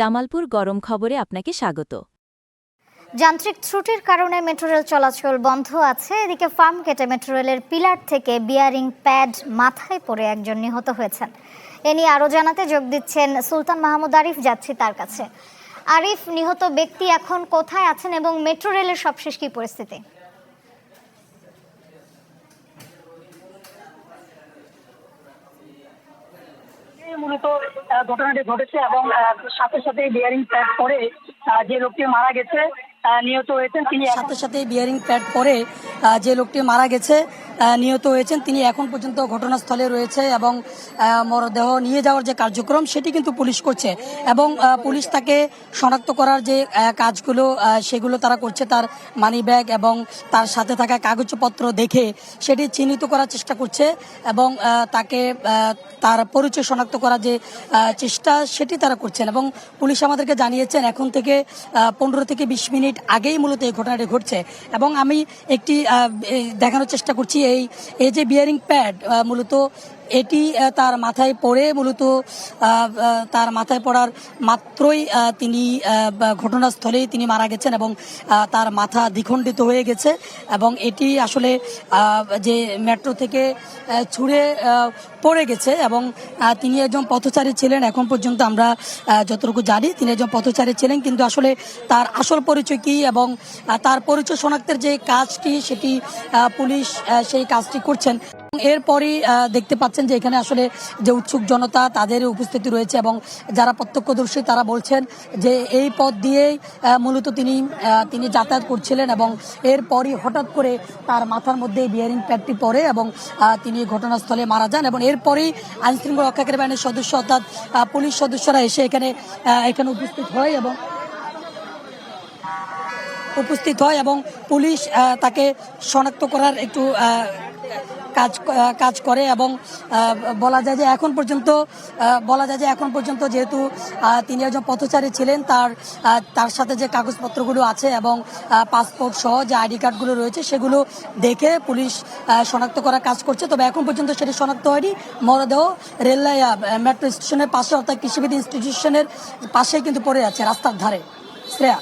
জামালপুর গরম খবরে আপনাকে স্বাগত। যান্ত্রিক ত্রুটির কারণে মেট্রো রেল চলাচল বন্ধ আছে। এদিকে ফার্ম কেটে মেট্রো রেলের পিলার থেকে বিয়ারিং প্যাড মাথায় পড়ে একজন নিহত হয়েছেন। এ নিয়ে আরও জানাতে যোগ দিচ্ছেন সুলতান মাহমুদ আরিফ যাচ্ছি তার কাছে। আরিফ নিহত ব্যক্তি এখন কোথায় আছেন এবং মেট্রো রেলের সবশেষ কি পরিস্থিতি? এই মূলত ঘটনাটি ঘটেছে এবং সাথে সাথে বিয়ারিং প্যাক করে যে লোকটি মারা গেছে নিহত হয়েছেন, তিনি সাথে সাথে বিয়ারিং প্যাড পরে যে লোকটি মারা গেছে নিহত হয়েছেন, তিনি এখন পর্যন্ত ঘটনাস্থলে রয়েছে এবং মরদেহ নিয়ে যাওয়ার যে কার্যক্রম, সেটি কিন্তু পুলিশ করছে এবং পুলিশ তাকে শনাক্ত করার যে কাজগুলো সেগুলো তারা করছে, তার মানি ব্যাগ এবং তার সাথে থাকা কাগজপত্র দেখে সেটি চিহ্নিত করার চেষ্টা করছে এবং তাকে তার পরিচয় শনাক্ত করার যে চেষ্টা, সেটি তারা করছেন এবং পুলিশ আমাদেরকে জানিয়েছেন, এখন থেকে পনেরো থেকে বিশ মিনিট আগেই মূলত এই ঘটনাটি ঘটছে এবং আমি একটি দেখানোর চেষ্টা করছি এই এই যে বিয়ারিং প্যাড মূলত এটি তার মাথায় পড়ে মূলত তার মাথায় পড়ার মাত্রই তিনি ঘটনাস্থলেই তিনি মারা গেছেন এবং তার মাথা দ্বিখণ্ডিত হয়ে গেছে এবং এটি আসলে যে মেট্রো থেকে ছুঁড়ে পড়ে গেছে এবং তিনি একজন পথচারী ছিলেন। এখন পর্যন্ত আমরা যতটুকু জানি, তিনি একজন পথচারী ছিলেন, কিন্তু আসলে তার আসল পরিচয় কি এবং তার পরিচয় শনাক্তের যে কাজটি, সেটি পুলিশ সেই কাজটি করছেন। এরপরই দেখতে পাচ্ছেন যে এখানে আসলে যে উৎসুক জনতা তাদের উপস্থিতি রয়েছে এবং যারা প্রত্যক্ষদর্শী তারা বলছেন যে এই পথ দিয়েই মূলত তিনি তিনি যাতায়াত করছিলেন এবং এরপরই হঠাৎ করে তার মাথার মধ্যে বিয়ারিং প্যাডটি পড়ে এবং তিনি ঘটনাস্থলে মারা যান এবং এরপরেই আইনশৃঙ্খলা রক্ষাকারী বাহিনীর সদস্য অর্থাৎ পুলিশ সদস্যরা এসে এখানে এখানে উপস্থিত হয় এবং উপস্থিত হয় এবং পুলিশ তাকে শনাক্ত করার একটু কাজ কাজ করে এবং বলা যায় যে এখন পর্যন্ত বলা যায় যে এখন পর্যন্ত যেহেতু তিনি একজন পথচারী ছিলেন, তার তার সাথে যে কাগজপত্রগুলো আছে এবং পাসপোর্ট সহ যে আইডি কার্ডগুলো রয়েছে, সেগুলো দেখে পুলিশ শনাক্ত করার কাজ করছে। তবে এখন পর্যন্ত সেটি শনাক্ত হয়নি। মরদেহ রেল মেট্রো স্টেশনের পাশে, অর্থাৎ কৃষিবিদ ইনস্টিটিউশনের পাশেই কিন্তু পড়ে আছে, রাস্তার ধারে। শ্রেয়া।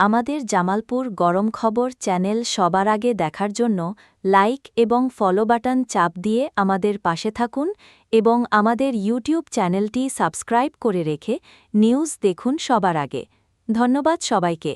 আমাদের জামালপুর গরম খবর চ্যানেল সবার আগে দেখার জন্য লাইক এবং ফলো বাটন চাপ দিয়ে আমাদের পাশে থাকুন এবং আমাদের ইউটিউব চ্যানেলটি সাবস্ক্রাইব করে রেখে নিউজ দেখুন সবার আগে। ধন্যবাদ সবাইকে।